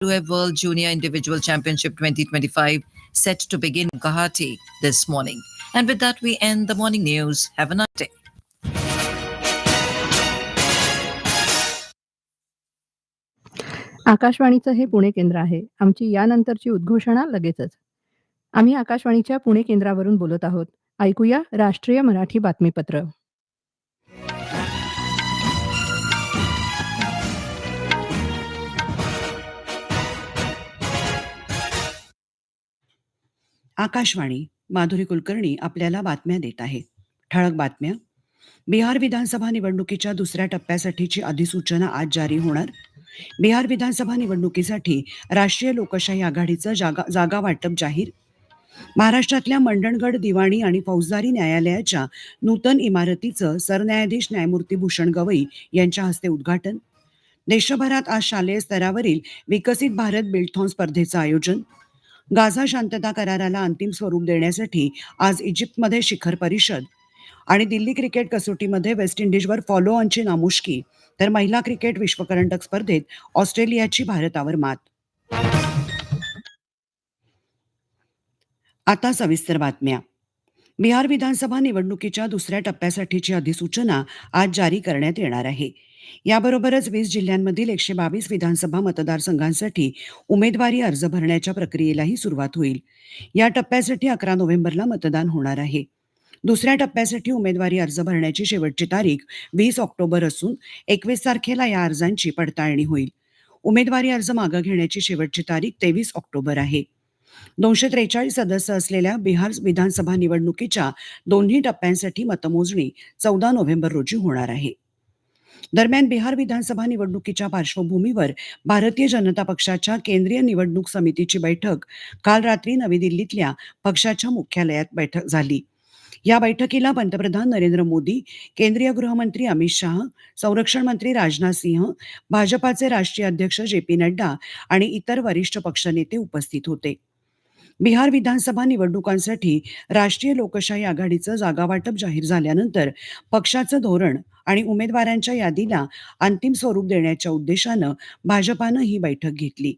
WF World Junior Individual Championship 2025 set to begin Guwahati this morning. And with that, we end the morning news. Have a nice day. आकाशवाणीचं हे पुणे केंद्र आहे आमची यानंतरची उद्घोषणा लगेचच आम्ही आकाशवाणीच्या पुणे केंद्रावरून बोलत आहोत ऐकूया राष्ट्रीय मराठी बातमीपत्र आकाशवाणी माधुरी कुलकर्णी आपल्याला बातम्या देत आहे. ठळक बातम्या. बिहार विधानसभा निवडणुकीच्या दुसऱ्या टप्प्यासाठीची अधिसूचना आज जारी होणार. बिहार विधानसभा निवडणुकीसाठी राष्ट्रीय लोकशाही आघाडीचं जागा जागा वाटप जाहीर. महाराष्ट्रातल्या मंडणगड दिवाणी आणि फौजदारी न्यायालयाच्या नूतन इमारतीचं सरन्यायाधीश न्यायमूर्ती भूषण गवई यांच्या हस्ते उद्घाटन. देशभरात आज शालेय स्तरावरील विकसित भारत बिल्थॉन स्पर्धेचं आयोजन. गाझा शांतता कराराला अंतिम स्वरूप देण्यासाठी आज इजिप्तमध्ये शिखर परिषद आणि दिल्ली क्रिकेट कसोटीमध्ये वेस्ट इंडिजवर फॉलो ऑनची नामुष्की. तर महिला क्रिकेट विश्वकरंडक स्पर्धेत ऑस्ट्रेलियाची भारतावर मात. आता सविस्तर बातम्या. बिहार विधानसभा निवडणुकीच्या दुसऱ्या टप्प्यासाठीची अधिसूचना आज जारी करण्यात येणार आहे. याबरोबरच वीस जिल्ह्यांमधील एकशे बावीस विधानसभा मतदारसंघांसाठी उमेदवारी अर्ज भरण्याच्या प्रक्रियेलाही सुरुवात होईल. या टप्प्यासाठी अकरा नोव्हेंबरला मतदान होणार आहे. दुसऱ्या टप्प्यासाठी उमेदवारी अर्ज भरण्याची शेवटची तारीख वीस ऑक्टोबर असून एकवीस तारखेला या अर्जांची पडताळणी होईल. उमेदवारी अर्ज मागं घेण्याची शेवटची तारीख तेवीस ऑक्टोबर आहे. दोनशे त्रेचाळीस सदस्य असलेल्या बिहार विधानसभा निवडणुकीच्या दोन्ही टप्प्यांसाठी मतमोजणी चौदा नोव्हेंबर रोजी होणार आहे. दरम्यान बिहार विधानसभा निवडणुकीच्या पार्श्वभूमीवर भारतीय जनता पक्षाच्या केंद्रीय निवडणूक समितीची बैठक काल रात्री नवी दिल्लीतल्या पक्षाच्या मुख्यालयात बैठक झाली. या बैठकीला पंतप्रधान नरेंद्र मोदी केंद्रीय गृहमंत्री अमित शाह संरक्षण मंत्री राजनाथ सिंह भाजपाचे राष्ट्रीय अध्यक्ष जे पी नड्डा आणि इतर वरिष्ठ पक्षनेते उपस्थित होते. बिहार विधानसभा निवडणुकांसाठी राष्ट्रीय लोकशाही आघाडीचं जागावाटप जाहीर झाल्यानंतर पक्षाचं धोरण आणि उमेदवारांच्या यादीला अंतिम स्वरूप देण्याच्या उद्देशानं भाजपानं ही बैठक घेतली.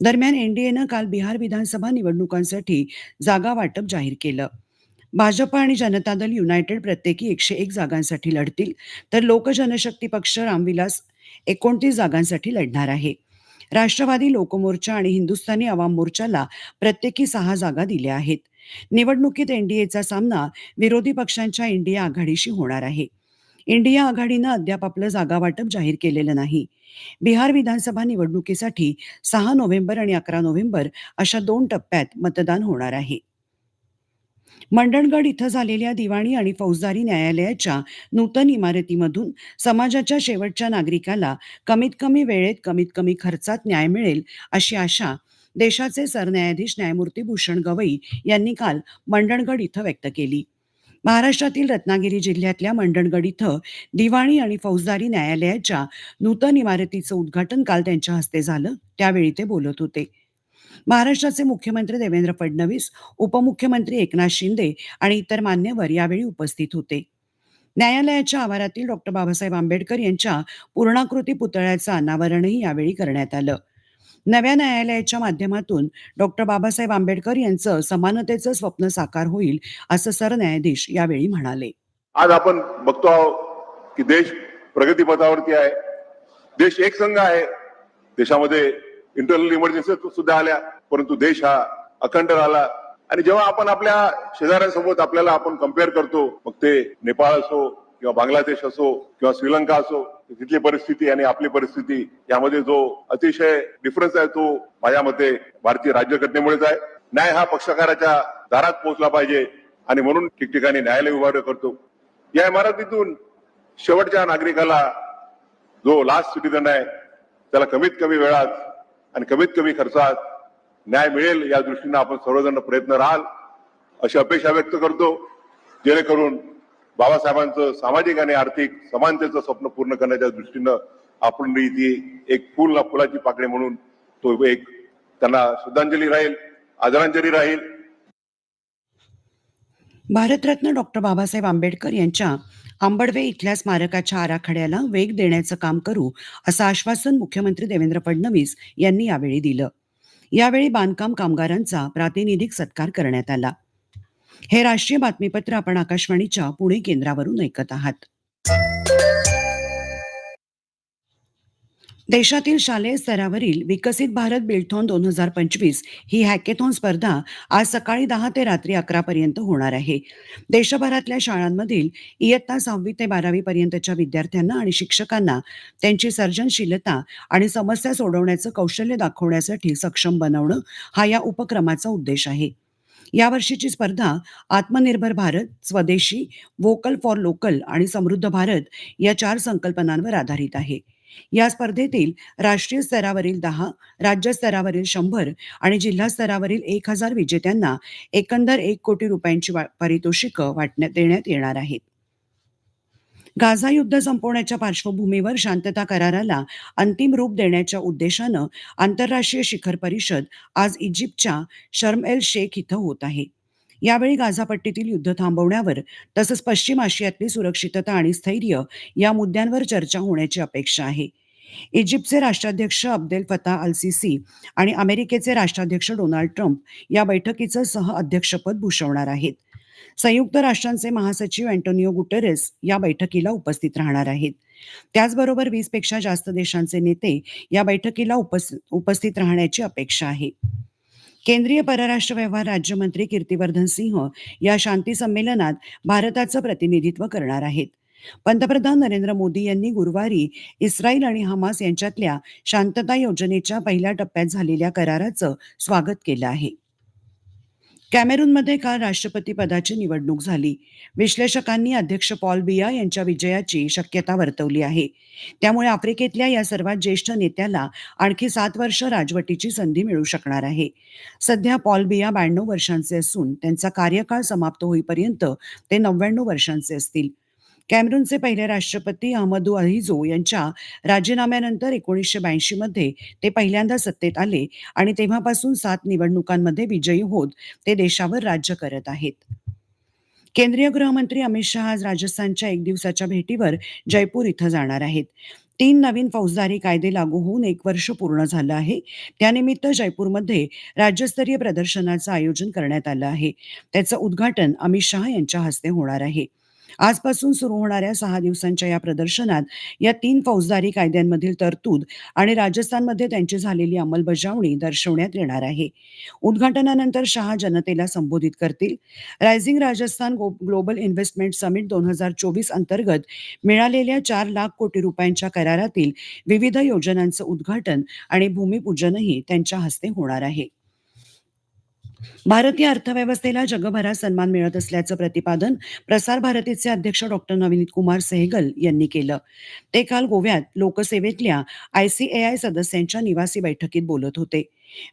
दरम्यान एनडीएनं काल बिहार विधानसभा निवडणुकांसाठी जागा वाटप जाहीर केलं. भाजप आणि जनता दल युनायटेड प्रत्येकी एकशे एक जागांसाठी लढतील तर लोक जनशक्ती पक्ष रामविलास एकोणतीस जागांसाठी लढणार आहे. राष्ट्रवादी लोकमोर्चा आणि हिंदुस्थानी आवाम मोर्चाला प्रत्येकी सहा जागा दिल्या आहेत. निवडणुकीत एनडीएचा सामना विरोधी पक्षांच्या इंडिया आघाडीशी होणार आहे. इंडिया आघाडीनं अद्याप आपलं जागा वाटप जाहीर केलेलं नाही. बिहार विधानसभा निवडणुकीसाठी सहा नोव्हेंबर आणि अकरा नोव्हेंबर अशा दोन टप्प्यात मतदान होणार आहे. मंडणगड इथं झालेल्या दिवाणी आणि फौजदारी न्यायालयाच्या नूतन इमारतीमधून समाजाच्या शेवटच्या नागरिकाला कमीत कमी वेळेत कमीत कमी खर्चात न्याय मिळेल अशी आशा देशाचे सरन्यायाधीश न्यायमूर्ती भूषण गवई यांनी काल मंडणगड इथं व्यक्त केली. महाराष्ट्रातील रत्नागिरी जिल्ह्यातल्या मंडणगड इथं दिवाणी आणि फौजदारी न्यायालयाच्या नूतन इमारतीचं उद्घाटन काल त्यांच्या हस्ते झालं. त्यावेळी ते बोलत होते. महाराष्ट्राचे मुख्यमंत्री देवेंद्र फडणवीस उपमुख्यमंत्री एकनाथ शिंदे आणि इतर मान्यवर यावेळी उपस्थित होते. न्यायालयाच्या आवारातील डॉक्टर बाबासाहेब आंबेडकर यांच्या पूर्णाकृती पुतळ्याचं अनावरणही यावेळी करण्यात आलं. नव्या न्यायालयाच्या माध्यमातून डॉक्टर बाबासाहेब आंबेडकर यांचं समानतेचं स्वप्न साकार होईल असं सरन्यायाधीश यावेळी म्हणाले. आज आपण बघतो आहोत की देश प्रगतीपथावरती आहे. देश एक संघ आहे. देशामध्ये इंटरनल इमर्जन्सी सुद्धा आल्या परंतु देश हा अखंड राहिला. आणि जेव्हा आपण आपल्या शेजाऱ्यांसोबत आपल्याला आपण कंपेअर करतो मग ते नेपाळ असो किंवा बांगलादेश असो किंवा श्रीलंका असो तिथली परिस्थिती आणि आपली परिस्थिती यामध्ये जो अतिशय डिफरन्स आहे तो माझ्या मते भारतीय राज्यघटनेमुळेच आहे. न्याय हा पक्षकाराच्या दारात पोहोचला पाहिजे आणि म्हणून ठिकठिकाणी न्यायालय उभारलं करतो. या इमारतीतून शेवटच्या नागरिकाला जो लास्ट सिटीजन आहे त्याला कमीत कमी वेळात आणि कमीत कमी खर्चात न्याय मिळेल या दृष्टीनं आपण सर्वजण प्रयत्न राहाल अशी अपेक्षा व्यक्त करतो जेणेकरून बाबासाहेबांचं सामाजिक आणि आर्थिक समानतेचं स्वप्न पूर्ण करण्याच्या दृष्टीनं आपण ती एक फुल ना फुलाची पाकळी म्हणून तो एक त्यांना श्रद्धांजली राहील आदरांजली राहील. भारतरत्न डॉक्टर बाबासाहेब आंबेडकर यांच्या आंबडवे इथल्या स्मारकाच्या आराखड्याला वेग देण्याचं काम करू असं आश्वासन मुख्यमंत्री देवेंद्र फडणवीस यांनी यावेळी दिलं. यावेळी बांधकाम कामगारांचा प्रातिनिधिक सत्कार करण्यात आला. हे राष्ट्रीय बातमीपत्र आपण आकाशवाणीच्या पुणे केंद्रावरून ऐकत आहात. देशातील शालेय स्तरावरील विकसित भारत बिल्थॉन दोन हजार पंचवीस ही हॅकेथॉन स्पर्धा आज सकाळी दहा ते रात्री अकरा पर्यंत होणार आहे. देशभरातल्या शाळांमधील इयत्ता सहावी ते बारावी पर्यंतच्या विद्यार्थ्यांना आणि शिक्षकांना त्यांची सर्जनशीलता आणि समस्या सोडवण्याचं कौशल्य दाखवण्यासाठी सक्षम बनवणं हा या उपक्रमाचा उद्देश आहे. यावर्षीची स्पर्धा आत्मनिर्भर भारत स्वदेशी वोकल फॉर लोकल आणि समृद्ध भारत या चार संकल्पनांवर आधारित आहे. या स्पर्धेतील राष्ट्रीय स्तरावरील दहा राज्य स्तरावरील शंभर आणि जिल्हा स्तरावरील एक हजार विजेत्यांना एकंदर एक कोटी रुपयांची पारितोषिक पारितोषिकं वाटण्यात देण्यात येणार आहेत. गाझा युद्ध संपवण्याच्या पार्श्वभूमीवर शांतता कराराला अंतिम रूप देण्याच्या उद्देशानं आंतरराष्ट्रीय शिखर परिषद आज इजिप्तच्या शर्म एल शेख इथं होत आहे. यावेळी गाझापट्टीतील युद्ध थांबवण्यावर तसंच पश्चिम आशियातली सुरक्षितता आणि स्थैर्य या मुद्द्यांवर चर्चा होण्याची अपेक्षा आहे. इजिप्तचे राष्ट्राध्यक्ष अब्देल फता अल सिसी आणि अमेरिकेचे राष्ट्राध्यक्ष डोनाल्ड ट्रम्प या बैठकीचं सह अध्यक्षपद भूषवणार आहेत. संयुक्त राष्ट्रांचे महासचिव अँटोनिओ गुटेरेस या बैठकीला उपस्थित राहणार आहेत. त्याचबरोबर वीसपेक्षा जास्त देशांचे नेते या बैठकीला उपस्थित राहण्याची अपेक्षा आहे. केंद्रीय परराष्ट्र व्यवहार राज्यमंत्री कीर्तिवर्धन सिंह या शांती संमेलनात भारताचं प्रतिनिधित्व करणार आहेत. पंतप्रधान नरेंद्र मोदी यांनी गुरुवारी इस्रायल आणि हमास यांच्यातल्या शांतता योजनेच्या पहिल्या टप्प्यात झालेल्या कराराचं स्वागत केलं आहे. कॅमेरूनमध्ये काल राष्ट्रपती पदाची निवडणूक झाली. विश्लेषकांनी अध्यक्ष पॉल बिया यांच्या विजयाची शक्यता वर्तवली आहे. त्यामुळे आफ्रिकेतल्या या सर्वात ज्येष्ठ नेत्याला आणखी सात वर्ष राजवटीची संधी मिळू शकणार आहे. सध्या पॉल बिया ब्याण्णव वर्षांचे असून त्यांचा कार्यकाळ समाप्त होईपर्यंत ते नव्याण्णव वर्षांचे असतील. कॅमरूनचे पहिले राष्ट्रपती अहमदू अहिजो यांच्या राजीनाम्यानंतर एकोणीसशे ब्याऐंशी मध्ये ते पहिल्यांदा सत्तेत आले आणि तेव्हापासून सात निवडणुकांमध्ये विजयी होत ते देशावर राज्य करत आहेत. केंद्रीय गृहमंत्री अमित शहा आज राजस्थानच्या एक दिवसाच्या भेटीवर जयपूर इथं जाणार आहेत. तीन नवीन फौजदारी कायदे लागू होऊन एक वर्ष पूर्ण झालं आहे. त्यानिमित्त जयपूरमध्ये राज्यस्तरीय प्रदर्शनाचं आयोजन करण्यात आलं आहे. त्याचं उद्घाटन अमित शहा यांच्या हस्ते होणार आहे. आजपासून सुरू होणाऱ्या सहा दिवसांच्या या प्रदर्शनात या तीन फौजदारी कायद्यांमधील तरतूद आणि राजस्थानमध्ये त्यांची झालेली अंमलबजावणी दर्शवण्यात येणार आहे. उद्घाटनानंतर शहा जनतेला संबोधित करतील. Rising Rajasthan global investment summit दोन हजार चोवीस अंतर्गत मिळालेल्या चार लाख कोटी रुपयांच्या करारातील विविध योजनांचं उद्घाटन आणि भूमिपूजनही त्यांच्या हस्ते होणार आहे. भारतीय अर्थव्यवस्थेला जगभरात सन्मान मिळत असल्याचं प्रतिपादन प्रसार भारतीचे अध्यक्ष डॉक्टर नवनीत कुमार सेहगल यांनी केलं. ते काल गोव्यात लोकसेवेतल्या आयसीएआय सदस्यांच्या निवासी बैठकीत बोलत होते.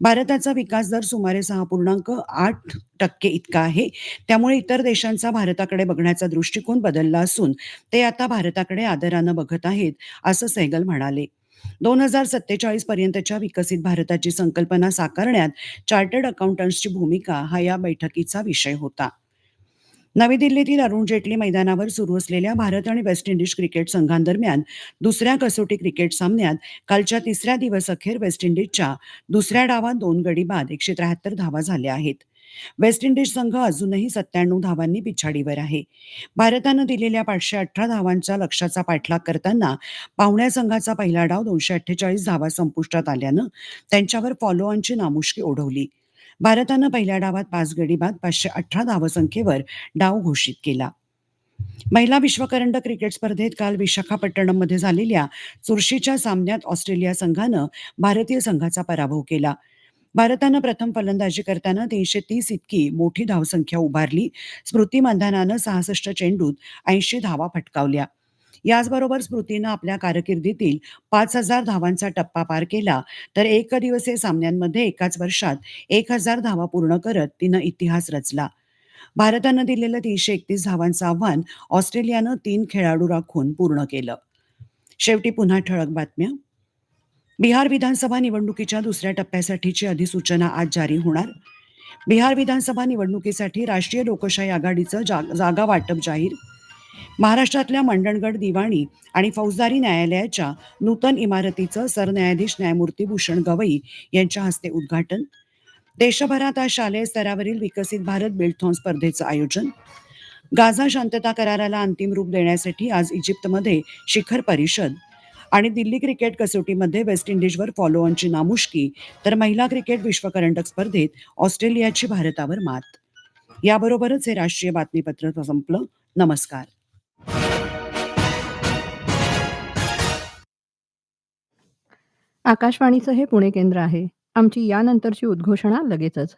भारताचा विकास दर सुमारे सहा पूर्णांक आठ टक्के इतका आहे. त्यामुळे इतर देशांचा भारताकडे बघण्याचा दृष्टिकोन बदलला असून ते आता भारताकडे आदरानं बघत आहेत असं सेहगल म्हणाले. दोन हजार सत्तेचाळीस पर्यंतच्या विकसित भारताची संकल्पना साकारण्यात चार्टर्ड अकाउंटंट्सची भूमिका हा या बैठकीचा विषय होता. नवी दिल्लीतील अरुण जेटली मैदानावर सुरू असलेल्या भारत आणि वेस्ट इंडिज क्रिकेट संघांदरम्यान दुसऱ्या कसोटी क्रिकेट सामन्यात कालच्या तिसऱ्या दिवस अखेर वेस्ट इंडिजच्या दुसऱ्या डावात दोन गडी बाद एकशे त्र्याहत्तर धावा झाल्या आहेत. वेस्ट इंडिज संघ अजूनही सत्त्याण्णव धावांनी पिछाडीवर आहे. भारतानं दिलेल्या पाचशे अठरा धावांच्या लक्ष्याचा पाठलाग करताना पाहुण्या संघाचा पहिला डाव दोनशे अठ्ठेचाळीस धावा संपुष्टात आल्यानं त्यांच्यावर फॉलो ऑनची नामुष्की ओढवली. भारतानं पहिल्या डावात पाच गडी बाद पाचशे अठरा धावसंख्येवर डाव घोषित केला. महिला विश्वकरंडक क्रिकेट स्पर्धेत काल विशाखापट्टणममध्ये झालेल्या चुरशीच्या सामन्यात ऑस्ट्रेलिया संघानं भारतीय संघाचा पराभव केला. भारतानं प्रथम फलंदाजी करताना तीनशे तीस इतकी मोठी धावसंख्या उभारली. स्मृती मंधानानं सहासष्ट चेंडूत ऐंशी धावा फटकावल्या. याचबरोबर स्मृतीनं आपल्या कारकिर्दीतील पाच हजार धावांचा टप्पा पार केला तर एक दिवसीय सामन्यांमध्ये एकाच वर्षात एक हजार धावा पूर्ण करत तिनं इतिहास रचला. भारतानं दिलेलं तीनशे एकतीस धावांचं आव्हान ऑस्ट्रेलियानं तीन खेळाडू राखून पूर्ण केलं. शेवटी पुन्हा ठळक बातम्या. बिहार विधानसभा निवडणुकीच्या दुसऱ्या टप्प्यासाठीची अधिसूचना आज जारी होणार. बिहार विधानसभा निवडणुकीसाठी राष्ट्रीय लोकशाही आघाडीचं जाग जागा वाटप जाहीर. महाराष्ट्रातल्या मंडणगड दिवाणी आणि फौजदारी न्यायालयाच्या नूतन इमारतीचं सरन्यायाधीश न्यायमूर्ती भूषण गवई यांच्या हस्ते उद्घाटन. देशभरात आज शालेय स्तरावरील विकसित भारत बिल्थॉन स्पर्धेचं आयोजन. गाझा शांतता कराराला अंतिम रूप देण्यासाठी आज इजिप्तमध्ये शिखर परिषद. आणि दिल्ली क्रिकेट कसोटीमध्ये वेस्ट इंडिजवर फॉलो ऑनची नामुष्की. तर महिला क्रिकेट विश्वकरंडक स्पर्धेत ऑस्ट्रेलियाची भारतावर मात. याबरोबरच हे राष्ट्रीय बातमीपत्र संपलं. नमस्कार. आकाशवाणीचं हे पुणे केंद्र आहे. आमची यानंतरची उद्घोषणा लगेचच.